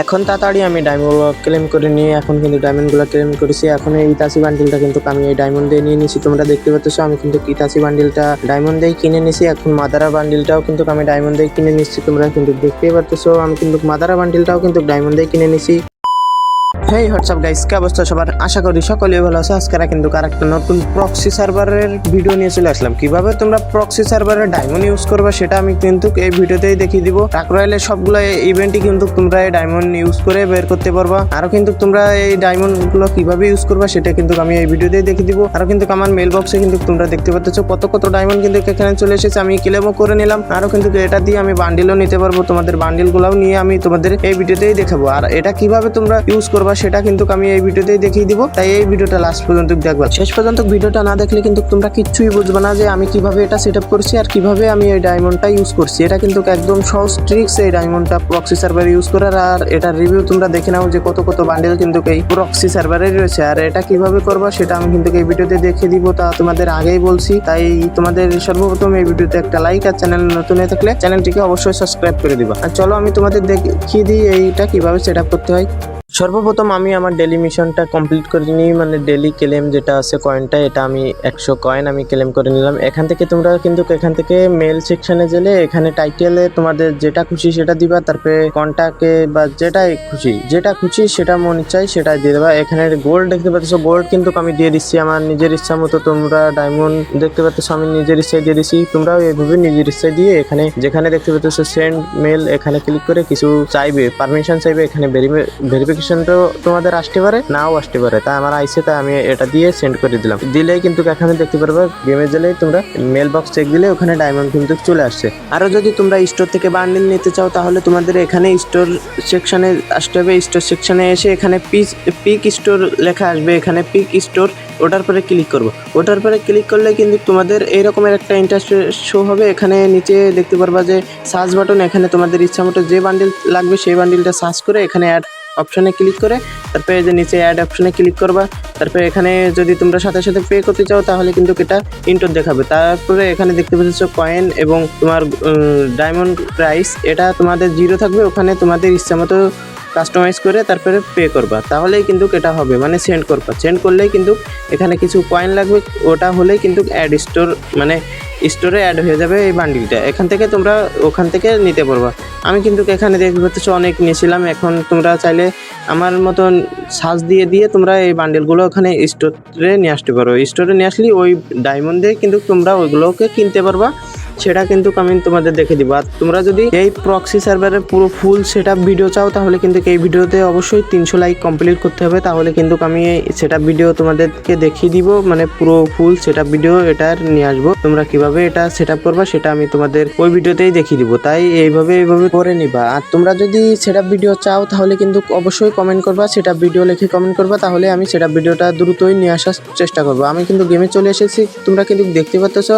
এখন তাড়াতাড়ি আমি ডায়মন্ডগুলো ক্লেম করে নিয়ে এখন কিন্তু ডায়মন্ডগুলো ক্লেম করেছি। এখন এই ইতাসি বান্ডিলটা কিন্তু আমি এই ডায়মন্ড দিয়ে নিয়ে নিছি। তোমরা দেখতে পাচ্ছ, আমি কিন্তু ইতাসি বান্ডিলটা ডায়মন্ড দিয়ে কিনে নিছি। এখন মাদারা বান্ডিলটাও কিন্তু আমি ডায়মন্ড দিয়ে কিনে নিচ্ছি তোমরা কিন্তু দেখতেই পাচ্ছ আমি কিন্তু মাদারা বান্ডিলটাও কিন্তু ডায়মন্ড দিয়ে কিনে নিয়েছি হেই হোয়াটসঅ্যাপ গাইস কি অবস্থা সবার? আশা করি সকলেই ভালো আছে। আজকে কিন্তু আরেকটা নতুন প্রক্সি সার্ভারের ভিডিও নিয়ে চলে আসলাম। কীভাবে তোমরা প্রক্সি সার্ভারের ডায়মন্ড ইউজ করবে সেটা আমি কিন্তু এই ভিডিওতেই দেখিয়ে দিব। ট্রাক রয়েলের সবগুলো ইভেন্টই কিন্তু তোমরা এই ডায়মন্ড ইউজ করে বের করতে পারবা। আরও কিন্তু তোমরা এই ডায়মন্ডগুলো কীভাবে ইউজ করবা সেটা কিন্তু আমি এই ভিডিওতেই দেখিয়ে দিব। আরও কিন্তু আমার মেল বক্সে কিন্তু তোমরা দেখতে পাচ্ছ কত কত ডায়মন্ড কিন্তু এখানে চলে এসেছে। আমি ক্লেমও করে নিলাম। আরও কিন্তু এটা দিয়ে আমি বান্ডিলও নিতে পারব। তোমাদের বান্ডিল গুলাও নিয়ে আমি তোমাদের এই ভিডিওতেই দেখাবো। আর এটা কীভাবে তোমরা ইউজ করবা সেটা কিন্তু আমি এই ভিডিওতেই দেখিয়ে দিব। তাই এই ভিডিওটা লাস্ট পর্যন্ত দেখবা। শেষ পর্যন্ত ভিডিওটা না দেখলে কিন্তু তোমরা কিচ্ছুই বুঝবে না যে আমি কীভাবে এটা সেট করছি আর কীভাবে আমি এই ডায়মন্ডটা ইউজ করছি। এটা কিন্তু একদম সহজ ট্রিক্স এই ডায়মন্ডটা প্রক্সি সার্ভার ইউজ করার। আর এটার রিভিউ তোমরা দেখে নাও যে কত কত বান্ডেল কিন্তু এই প্রক্সি সার্ভারে রয়েছে। আর এটা কীভাবে করবা সেটা আমি কিন্তু এই ভিডিওতে দেখিয়ে দিব। তা তোমাদের আগেই বলছি। তাই তোমাদের সর্বপ্রথম এই ভিডিওতে একটা লাইক আর চ্যানেল নতুন হয়ে থাকলে চ্যানেলটিকে অবশ্যই সাবস্ক্রাইব করে দিবা। আর চলো আমি তোমাদের দেখিয়ে দিই এইটা কীভাবে সেট করতে হয়। সর্বপ্রথম আমি আমার ডেলি মিশনটা কমপ্লিট করে নিই মানে ডেলি ক্লেম যেটা আছে কয়েনটা এটা আমি একশো কয়েন আমি ক্লেম করে নিলাম। এখান থেকে তোমরা কিন্তু এখান থেকে মেল সেকশনে গেলে এখানে টাইটেলে তোমাদের যেটা খুশি সেটা দিবা, তারপরে কন্টাকে বা যেটাই খুশি, যেটা খুশি সেটা মনে চাই সেটা দিয়ে দেবা। এখানে গোল্ড দেখতে পাচ্ছ গোল্ড কিন্তু আমি দিয়ে দিচ্ছি, আমার নিজের ইচ্ছা মতো তোমরা ডায়মন্ড দেখতে পাচ্ছ, আমি নিজের ইচ্ছায় দিয়ে দিচ্ছি। তোমরাও এইভাবে নিজের ইচ্ছায় দিয়ে এখানে যেখানে দেখতে পাচ্ছ সেন্ড মেল এখানে ক্লিক করে কিছু চাইবে পারমিশন চাইবে, এখানে ভেরিফিকেশনটাও তোমাদের আসতে পারে, নাও আসতে পারে। তাই আমার আইসে তাই আমি এটা দিয়ে সেন্ড করে দিলাম। দিলেই কিন্তু এখানে দেখতে পারবে গেমে গেলেই তোমরা মেল বক্স চেক দিলে ওখানে ডায়মন্ড কিন্তু চলে আসছে। আরও যদি তোমরা স্টোর থেকে বান্ডিল নিতে চাও, তাহলে তোমাদের এখানে স্টোর সেকশনে আসতে হবে। স্টোর সেকশনে এসে এখানে পিস পিক স্টোর লেখা আসবে। এখানে পিক স্টোর ওটার পরে ক্লিক করব। ওটার পরে ক্লিক করলে কিন্তু তোমাদের এই রকমের একটা ইন্টারেস্ট শো হবে। এখানে নিচে দেখতে পারবা যে সার্চ বাটন এখানে তোমাদের ইচ্ছা মতো যে বান্ডিল লাগবে, সেই বান্ডিলটা সার্চ করে এখানে অ্যাড অপশনে ক্লিক করে, তারপরে যে নিচে অ্যাড অপশনে ক্লিক করবা, তারপরে এখানে যদি তোমরা সাথে সাথে পে করতে চাও, তাহলে কিন্তু এটা ইন্টোর দেখাবে। তারপরে এখানে দেখতে পাচ্ছ কয়েন এবং তোমার ডায়মন্ড প্রাইস এটা তোমাদের জিরো থাকবে, ওখানে তোমাদের ইচ্ছা মতো কাস্টমাইজ করে তারপরে পে করবা। তাহলেই কিন্তু এটা হবে মানে সেন্ড করবা। সেন্ড করলেই কিন্তু এখানে কিছু কয়েন লাগবে, ওটা হলেই কিন্তু অ্যাড স্টোর মানে স্টোরে অ্যাড হয়ে যাবে এই বান্ডিলটা এখান থেকে তোমরা ওখান থেকে নিতে পারবা। আমি কিন্তু এখানে দেখতে অনেক নিয়েছিলাম, এখন তোমরা চাইলে আমার মতন সাজ দিয়ে দিয়ে তোমরা এই বান্ডেলগুলো ওখানে স্টোরে নিয়ে আসতে পারো। স্টোরে নিয়ে আসলে ওই ডায়মন্ড দিয়ে কিন্তু তোমরা ওইগুলোকে কিনতে পারবা। সেটা কিন্তু আমি তোমাদের দেখে দিব। আর তোমরা যদি এই প্রক্সি সার্ভারের পুরো ফুল সেট ভিডিও চাও, তাহলে কিন্তু এই ভিডিওতে অবশ্যই তিনশো লাইক কমপ্লিট করতে হবে। তাহলে কিন্তু আমি এই সেট ভিডিও তোমাদেরকে দেখিয়ে দিব মানে পুরো ফুল সেট ভিডিও এটার নিয়ে আসব। তোমরা কীভাবে এটা সেট করবা সেটা আমি তোমাদের ওই ভিডিওতেই দেখিয়ে দিব। তাই এইভাবে এইভাবে করে নিবা। আর তোমরা যদি সেট ভিডিও চাও, তাহলে কিন্তু অবশ্যই কমেন্ট করবা সেট ভিডিও লিখে কমেন্ট করবা, তাহলে আমি সেট ভিডিওটা দ্রুতই নিয়ে আসার চেষ্টা করব। আমি কিন্তু গেমে চলে এসেছি, তোমরা কিন্তু দেখতে পাচ্ছ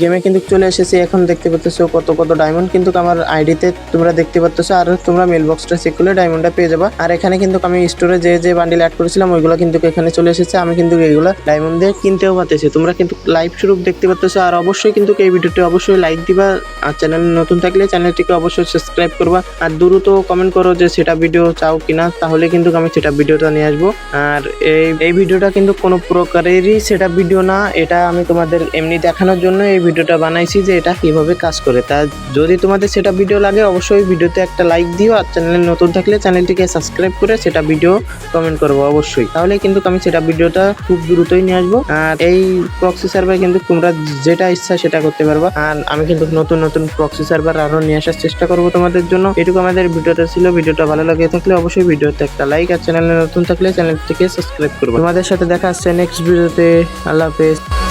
গেমে কিন্তু চলে এসেছি এখন দেখতে পাচ্ছ কত কত ডায়মন্ড কিন্তু আমার আইডিতে তোমরা দেখতে পাচ্ছ আর তোমরা মেল বক্সটা চেক করলে ডায়মন্ডটা পেয়ে যাবা। আর এখানে কিন্তু আমি স্টোরে যে যে বান্ডিল অ্যাড করেছিলাম, ওইগুলো কিন্তু এখানে চলে এসেছে। আমি কিন্তু এইগুলো ডায়মন্ড দিয়ে কিনতেও পারতেছি। তোমরা কিন্তু লাইভ শুরু দেখতে পাচ্ছ আর অবশ্যই কিন্তু এই ভিডিওটি অবশ্যই লাইক দিবা। আর চ্যানেল নতুন থাকলে চ্যানেলটিকে অবশ্যই সাবস্ক্রাইব করবা। আর দ্রুত কমেন্ট করো যে সেটা ভিডিও চাও কিনা, তাহলে কিন্তু আমি সেটা ভিডিওটা নিয়ে আসব। আর এই এই ভিডিওটা কিন্তু কোনো প্রকারেরই সেটা ভিডিও না। এটা আমি তোমাদের এমনি দেখানোর জন্য এই ভিডিওটা বানাইছি যে এটা কীভাবে কাজ করে। তা যদি তোমাদের সেটা ভিডিও লাগে, অবশ্যই ভিডিওতে একটা লাইক দিও, আর চ্যানেলে নতুন থাকলে চ্যানেলটিকে সাবস্ক্রাইব করে সেটা ভিডিও কমেন্ট করব অবশ্যই। তাহলে কিন্তু আমি সেটা ভিডিওটা খুব দ্রুতই নিয়ে আসব। আর এই প্রক্সি সার্ভার কিন্তু তোমরা যেটা ইচ্ছা সেটা করতে পারবা। আর আমি কিন্তু নতুন নতুন প্রক্সি সার্ভার আরও নিয়ে আসার চেষ্টা করব তোমাদের জন্য। এটুকু আমাদের ভিডিওটা ছিল। ভিডিওটা ভালো লাগে থাকলে অবশ্যই ভিডিওতে একটা লাইক আর চ্যানেলে নতুন থাকলে চ্যানেলটিকে সাবস্ক্রাইব করব। তোমাদের সাথে দেখা আসছে নেক্সট ভিডিওতে আল্লাহ হাফেজ।